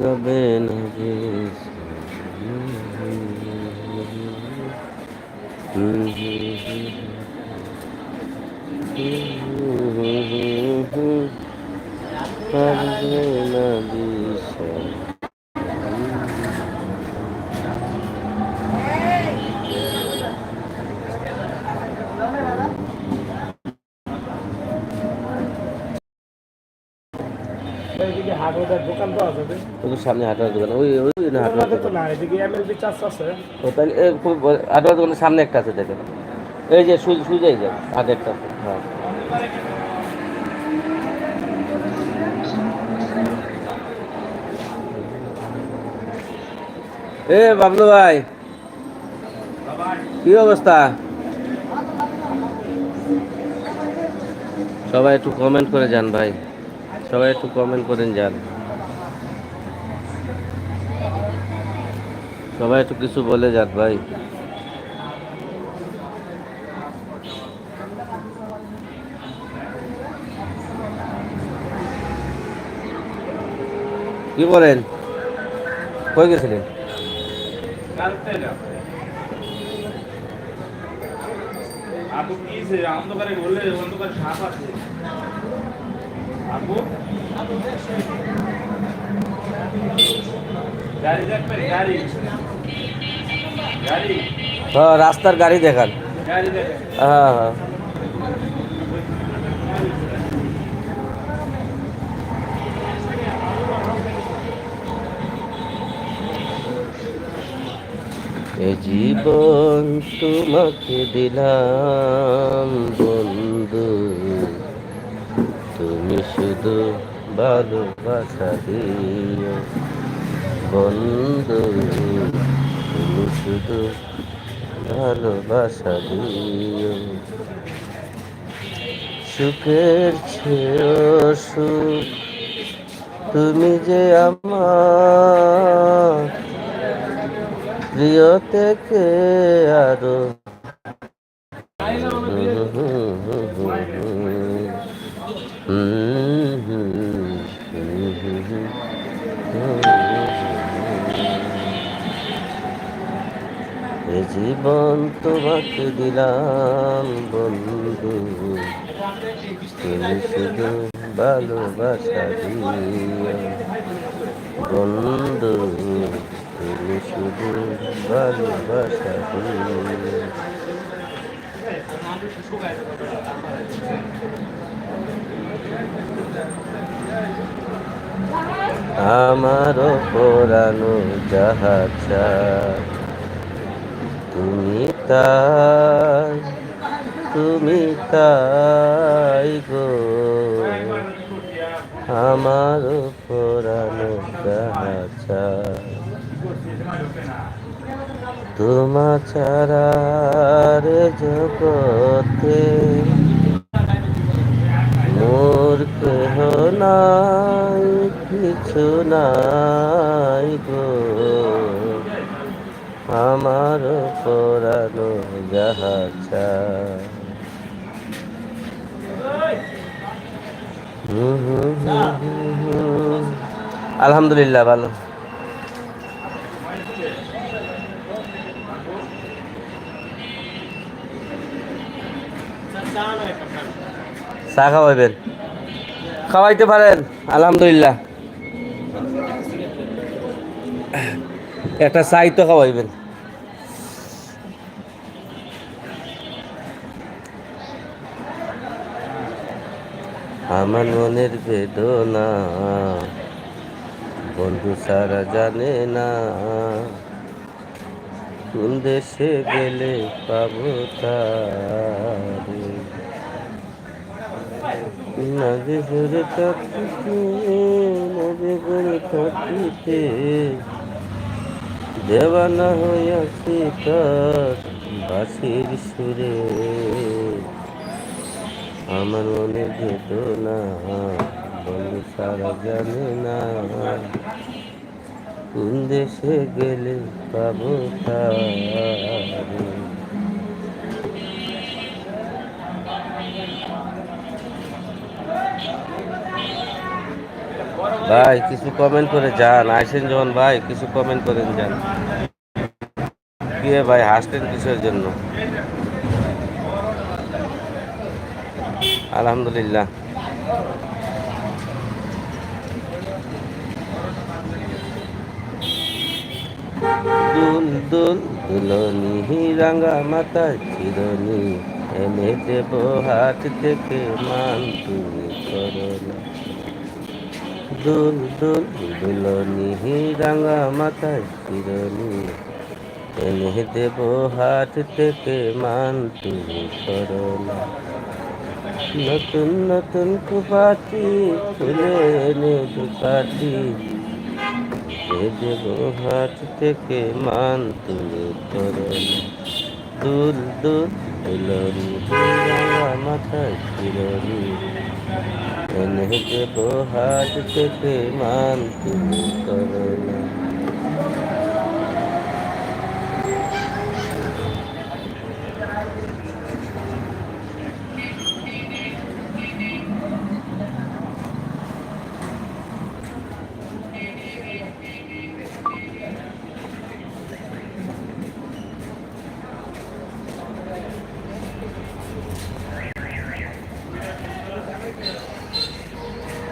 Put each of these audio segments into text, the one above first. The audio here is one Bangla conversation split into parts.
যাবে না যে পারবে না দিশা এদিকে হার্ডওয়্যার দোকান তো আছে যে। ওই তো সামনে হাটার দোকান ওই হাটার দোকানের সামনে একটা আছে দেখেন এই যে সুজাই যায় আগে একটা আছে, হ্যাঁ। এ বাবলু ভাই কি অবস্থা? সবাই একটু কমেন্ট করে যান ভাই। সবাই একটু কমেন্ট করেন, যান। সবাই একটু কিছু বলে যান, ভাই। কি বলেন? কই গেছিলেন? আপু, কি অন্ধকারে বললে, অন্ধকারে সাপ আছে। আপু গাড়ি দেখবেন গাড়ি গাড়ি হ্যাঁ রাস্তার গাড়ি দেখান। হ্যাঁ হ্যাঁ। এ জীবন তোমাকে দিলাম বন্ধু। তুমি শুধু ভালোবাসা বন্ধু, তুমি শুধু ভালোবাসা দিও সুখের ছেও সুখ, তুমি যে আমার। প্রিয় থেকে আরও এ জীবন তোমাকে দিলাম, বন্ধু। তুমি শুধু ভালোবাসা দিও। বন্ধু, তুমি শুধু ভালোবাসা দিও। আমারও পোড়ানো যাহা তুমি তাই তুমি তাই গো। আমার পোড়ানো যাহা তোমা চারার জগতে মোর কেহ নাই, কিছু নাই গো। আমার পোড়ানো জাহাজা আলহামদুলিল্লাহ ভালো। চা খাওয়াইবেন খাওয়াইতে পারেন আলহামদুলিল্লাহ। একটা চাই তো খাওয়াইবেন আমার মনের বেদনা, বন্ধু সারা জানে না। কোন দেশে গেলে পাবো তারে? নদী থাকিতে নদী ঘুরে থাকিতে। দেওয়ানা তার বাসির সুরে। আমার মনে বেদনা বন্ধু সারা জানে না। কোন দেশে গেলে পাবো তারে? ভাই, কিছু কমেন্ট করে যান, আইসেন যখন ভাই, কিছু কমেন্ট করেন যান। কি ভাই হাসতেন কিসের জন্য? আলহামদুলিল্লাহ। দুল দুল দুলনি রাঙ্গা মাতা চিরনি এনে দেব হাত থেকে মান তুমি করো না। দুল দুল দুলনি রাঙ্গা মাথায় চিরনি এনে দেব হাত থেকে মান তুমি করো না। নতুন নতুন কুপাটি খুলে এনে দুপাটি এ দেব হাত থেকে মান তুলে না। দুল দুল দুলনি রাঙ্গা মাথায় চিরনি এনে দেব হাত থেকে মান তুমি করো না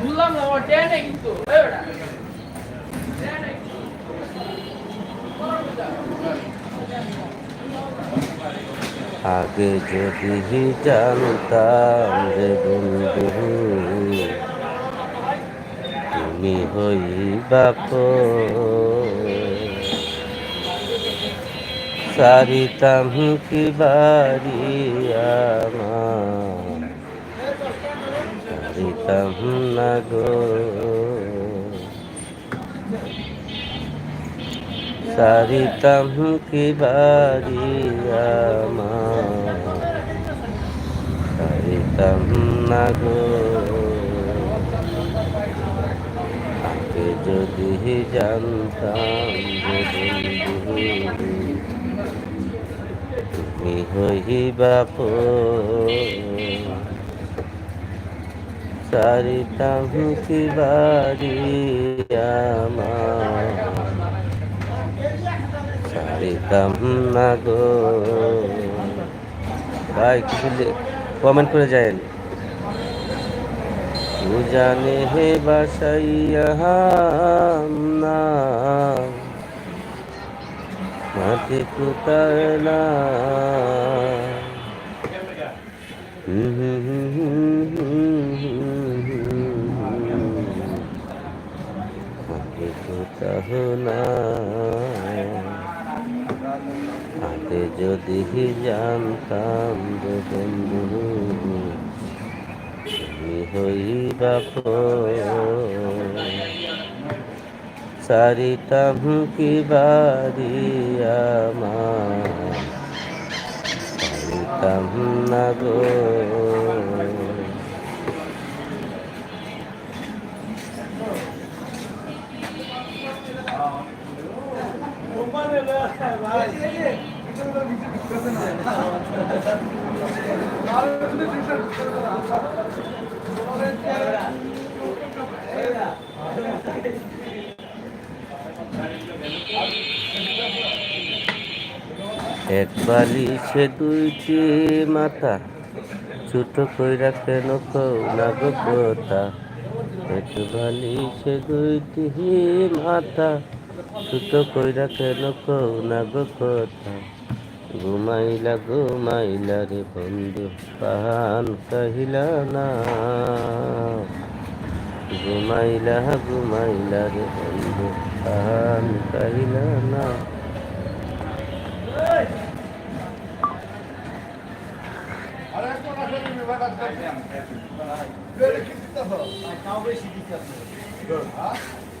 বুঝলাম না আমার ট্রেন নেই কিন্তু এই বেটা আগে যদি জানতাম রে বন্ধু তুমি হইবাপ সারিতাম কি বাড়ি আমার? সারিতাম না সারিতাম কি বাড়ি আমার? সারিতাম আগে যদি জানতাম তুমি হইবাপ সারিতাম কি বাড়ি না গো ভাই কিছু কমেন্ট করে যায় জানে হে বাসাইয়া না। কুতায় না। মাটি আগে যদি জানতাম বন্ধু তুমি হইবাপ সারিতাম কি বাড়ি আমার সারিতাম না গো। এক বালিশে দুইটি মাথা ছোট কইরা কেন না গো কথা একটু ভালি সে দুইটি মাথা ছোট কইরা কেন না গো কথা? ঘুমাইলা ঘুমাইলা রে বন্ধু, পাহান কহিলা না। ঘুমাইলা ঘুমাইলা রে বন্ধু, পাহান কহিলা না।